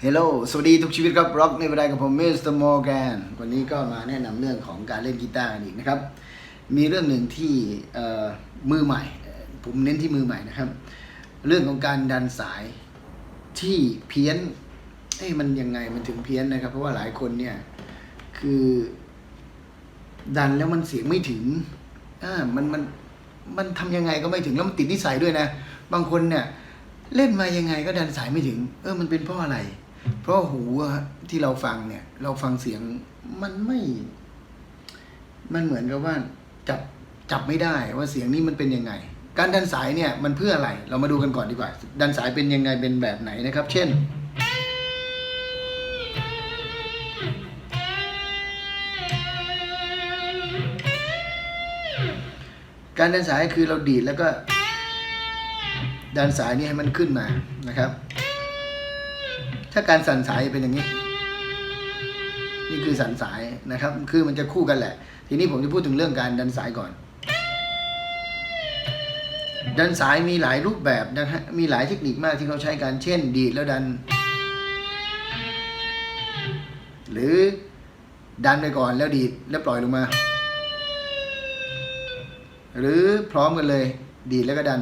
เฮลโลสวัสดีทุกชีวิตครับร็อกในเวลากับผมมิสเตอร์มอร์แกนวันนี้ก็มาแนะนำเรื่องของการเล่นกีตาร์กันอีกนะครับ มีเรื่องหนึ่งที่เอ่อมือใหม่ ผมเน้นที่มือใหม่นะครับ เรื่องของการดันสายที่เพี้ยนเอ้ยมันยังไงมันถึงเพี้ยนนะครับ เพราะว่าหลายคนเนี่ยคือ ดันแล้วมันเสียงไม่ถึงอ่ามันมันมันทำยังไงก็ไม่ถึงแล้วมันติดนิสัยด้วยนะ บางคนเนี่ยเล่นมายังไงก็ดันสายไม่ถึง เออมันเป็นเพราะอะไร เพราะหูที่เราฟังเนี่ย เราฟังเสียงมันไม่ มันเหมือนกับว่าจับจับไม่ได้ว่าเสียงนี้มันเป็นยังไง การดันสายเนี่ยมันเพื่ออะไร เรามาดูกันก่อนดีกว่า ดันสายเป็นยังไงเป็นแบบไหนนะครับ เช่นการดันสายคือเราดีดแล้วก็ดันสายนี้ให้มันขึ้นมานะครับ ถ้าการสั่นสายเป็นอย่างนี้ นี่คือสั่นสายนะครับ คือมันจะคู่กันแหละ ทีนี้ผมจะพูดถึงเรื่องการดันสายก่อน ดันสายมีหลายรูปแบบนะฮะมีหลายเทคนิคมากที่เขาใช้กันเช่น ดีดแล้วดัน หรือดันไปก่อนแล้วดีดแล้วปล่อยลงมา หรือพร้อมกันเลย ดีดแล้วก็ดัน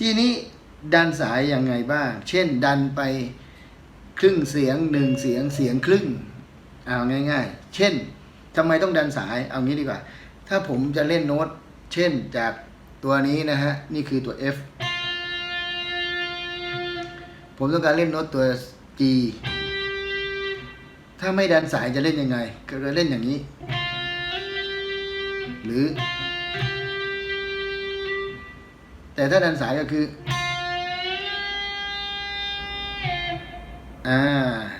ทีนี้ ดันสายยังไงบ้าง เช่นดันไปครึ่งเสียงหนึ่งเสียงเสียงครึ่งเอาง่าย ๆ เช่นทำไมต้องดันสายเอางี้ดีกว่า ถ้าผมจะเล่นโน้ต เช่นจากตัวนี้นะฮะ นี่คือตัว F ผมต้องการเล่นโน้ตตัว G ถ้าไม่ดันสายจะเล่นยังไง ก็จะเล่นอย่างนี้ หรือ แต่ถ้าดันสายก็คือ อ่า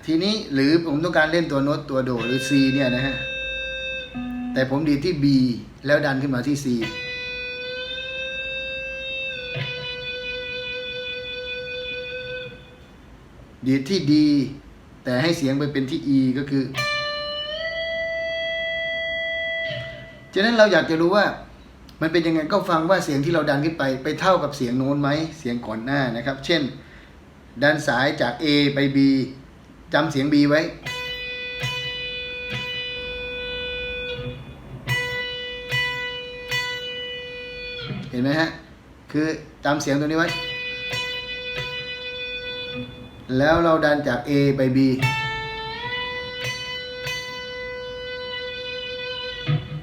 ทีนี้หรือผมต้องการเล่นตัวโน้ตตัวโดหรือ C เนี่ยนะฮะ แต่ผมดีที่ B แล้วดันขึ้นมาที่ C ดีที่ D แต่ให้เสียงไปเป็นที่ E ก็คือ ฉะนั้นเราอยากจะรู้ว่า มันเป็นยังไงก็ฟังว่าเสียงที่เราดันขึ้นไป ไปเท่ากับเสียงโน้นไหมเสียงก่อนหน้านะครับ เช่น ดันสายจาก A ไป B จำเสียง B ไว้ เห็นไหมฮะ คือจำเสียงตัวนี้ไว้ แล้วเราดันจาก A ไป B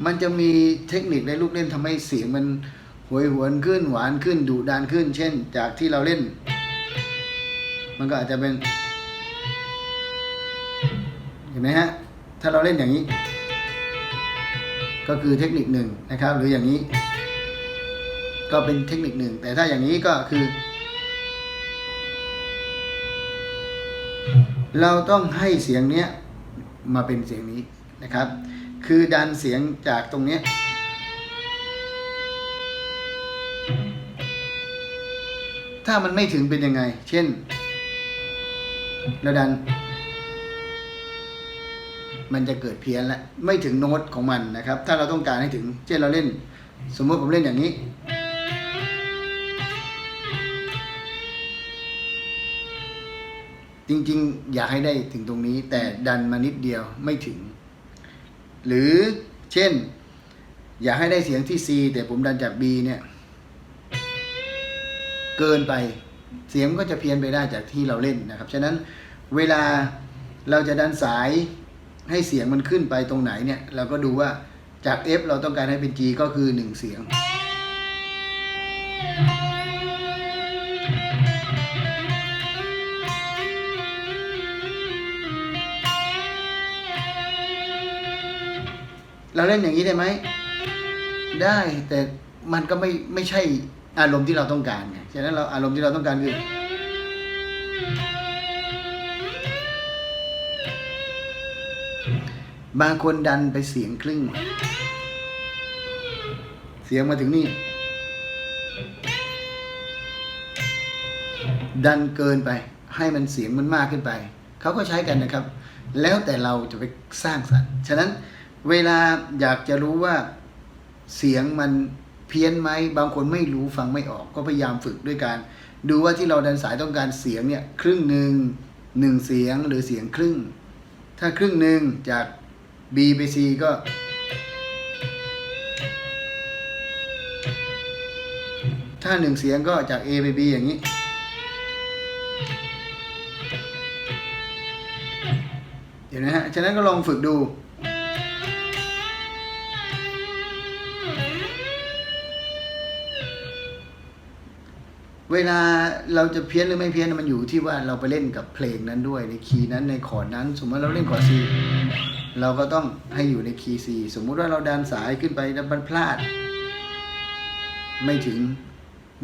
มันจะมีเทคนิคในลูกเล่นทำให้เสียงมันหวยหวนขึ้นหวานขึ้นดุดันขึ้น เช่น จากที่เราเล่น มันก็อาจจะเป็น เห็นไหมฮะ ถ้าเราเล่นอย่างนี้ ก็คือเทคนิคหนึ่งนะครับ หรืออย่างนี้ ก็เป็นเทคนิคหนึ่ง แต่ถ้าอย่างนี้ก็คือ เราต้องให้เสียงเนี้ยมาเป็นเสียงนี้นะครับ คือดันเสียงจากตรงเนี้ยถ้ามันไม่ถึงเป็นยังไง เช่น เราดัน มันจะเกิดเพี้ยนแล้วไม่ถึงโน้ตของมันนะครับ ถ้าเราต้องการให้ถึง เช่นเราเล่น สมมติผมเล่นอย่างนี้ จริงๆ อยากให้ได้ถึงตรงนี้ แต่ดันมานิดเดียวไม่ถึง หรือเช่น อยากให้ได้เสียงที่ C แต่ผมดันจาก B เนี่ย เกินไป เสียงก็จะเพี้ยนไปได้จากที่เราเล่นนะครับ ฉะนั้นเวลาเราจะดันสายให้เสียงมันขึ้นไปตรงไหนเนี่ย เราก็ดูว่าจาก F เราต้องการให้เป็น G ก็คือ 1 เสียง เราเล่นอย่างนี้ได้ไหม ได้แต่มันก็ไม่ไม่ใช่ อารมณ์ที่เราต้องการไงฉะนั้นเราอารมณ์ที่เราต้องการคือ บางคนดันไปเสียงครึ่ง เสียงมาถึงนี่ ดันเกินไป ให้มันเสียงมันมากขึ้นไป เขาก็ใช้กันนะครับ แล้วแต่เราจะไปสร้างสรรค์ ฉะนั้นเวลาอยากจะรู้ว่าเสียงมัน เพี้ยนไหมบางคนไม่รู้ฟังไม่ออกก็พยายามฝึกด้วยการ ดูว่าที่เราดันสายต้องการเสียงเนี่ยครึ่งหนึ่งหนึ่งเสียงหรือเสียงครึ่ง ถ้าครึ่งหนึ่งจาก B ไป C ก็ ถ้าหนึ่งเสียงก็จาก A ไป B อย่างนี้เห็นไหมฮะ ฉะนั้นก็ลองฝึกดู เวลาเราจะเพี้ยนหรือไม่เพี้ยนมันอยู่ที่ว่าเราไปเล่นกับเพลงนั้นด้วยในคีย์นั้นในคอร์ดนั้น สมมติเราเล่นคอร์ดซีเราก็ต้องให้อยู่ในคีย์ซีสมมุติว่าเราดันสายขึ้นไปแล้วมันพลาด ไม่ถึง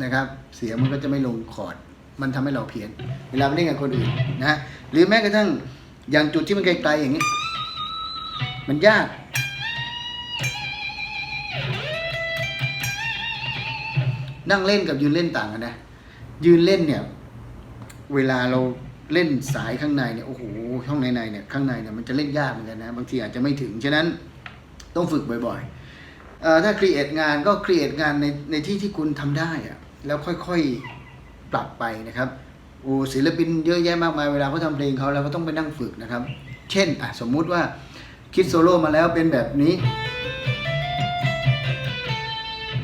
นะครับ เสียงมันก็จะไม่ลงคอร์ดมันทำให้เราเพี้ยน เวลาไปเล่นกับคนอื่นนะฮะหรือแม้กระทั่งอย่างจุดที่มันไกลๆอย่างนี้ มันยากนั่งเล่นกับยืนเล่นต่างกันนะ ยืนเล่นเนี่ย เวลาเราเล่นสายข้างในเนี่ยโอ้โหช่องในในเนี่ยข้างในเนี่ยมันจะเล่นยากเหมือนกันนะบางทีอาจจะไม่ถึงฉะนั้นต้องฝึกบ่อยๆถ้าครีเอทงานก็ครีเอทงานในในที่ที่คุณทำได้อะแล้วค่อยๆปรับไปนะครับโอ้ศิลปินเยอะแยะมากมายเวลาเขาทำเพลงเขาเราก็ต้องไปนั่งฝึกนะครับ เช่นอะสมมุติว่าคิดโซโล่มาแล้วเป็นแบบนี้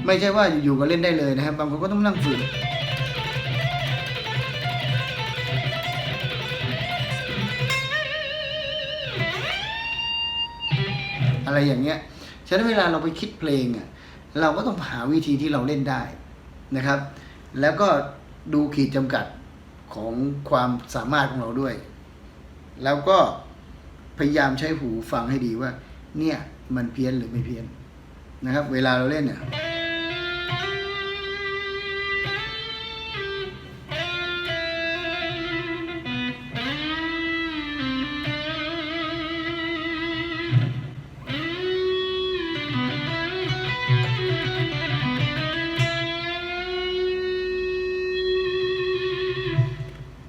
ไม่ใช่ว่าอยู่ๆก็เล่นได้เลยนะครับบางคนก็ต้องนั่งฝึก อะไรอย่างเงี้ยฉะนั้นเวลาเราไปคิดเพลงอะเราก็ต้องหาวิธีที่เราเล่นได้นะครับ แล้วก็ดูขีดจำกัดของความสามารถของเราด้วย แล้วก็พยายามใช้หูฟังให้ดีว่า เนี่ยมันเพี้ยนหรือไม่เพี้ยนนะครับ เวลาเราเล่นเนี่ย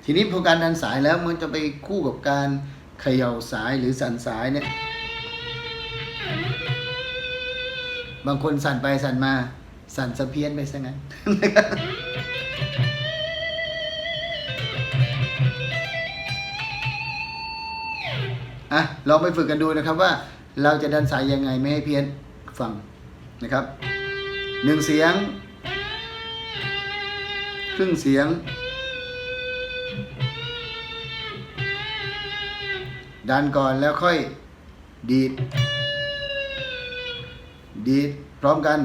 ทีนี้พอการดันสายแล้วมันจะไปคู่กับการเขย่าสายหรือสั่นสายเนี่ย บางคนสั่นไปสั่นมา สั่นสะเพี้ยนไปซะงั้นอะลองไปฝึกกันดูนะครับว่าเราจะดันสายยังไงไม่ให้เพี้ยนฟังนะครับหนึ่งเสียง ครึ่งเสียง ดันก่อนแล้วค่อยดีด ดีดพร้อมกัน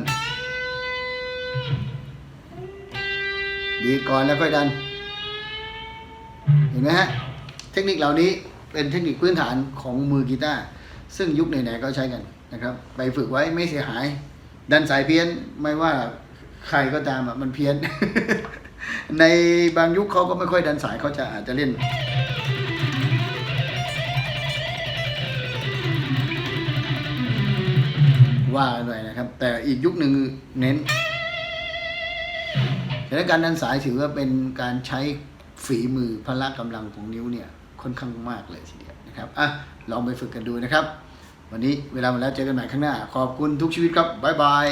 ดีดก่อนแล้วค่อยดัน เห็นไหมฮะ เทคนิคเหล่านี้เป็นเทคนิคพื้นฐานของมือกีตาร์ซึ่งยุคไหนๆก็ใช้กันนะครับ ไปฝึกไว้ไม่เสียหาย ดันสายเพี้ยนไม่ว่าใครก็ตามอะมันเพี้ยน ในบางยุคเขาก็ไม่ค่อยดันสายเขาจะอาจจะเล่น ว่าหน่อยนะครับ แต่อีกยุคหนึ่งเน้นแต่การดันสายถือว่าเป็นการใช้ฝีมือพละกำลังของนิ้วเนี่ยค่อนข้างมากเลยทีเดียวนะครับอะลองไปฝึกกันดูนะครับ วันนี้เวลาหมดแล้วเจอกันใหม่ข้างหน้า ขอบคุณทุกชีวิตครับบ๊ายบาย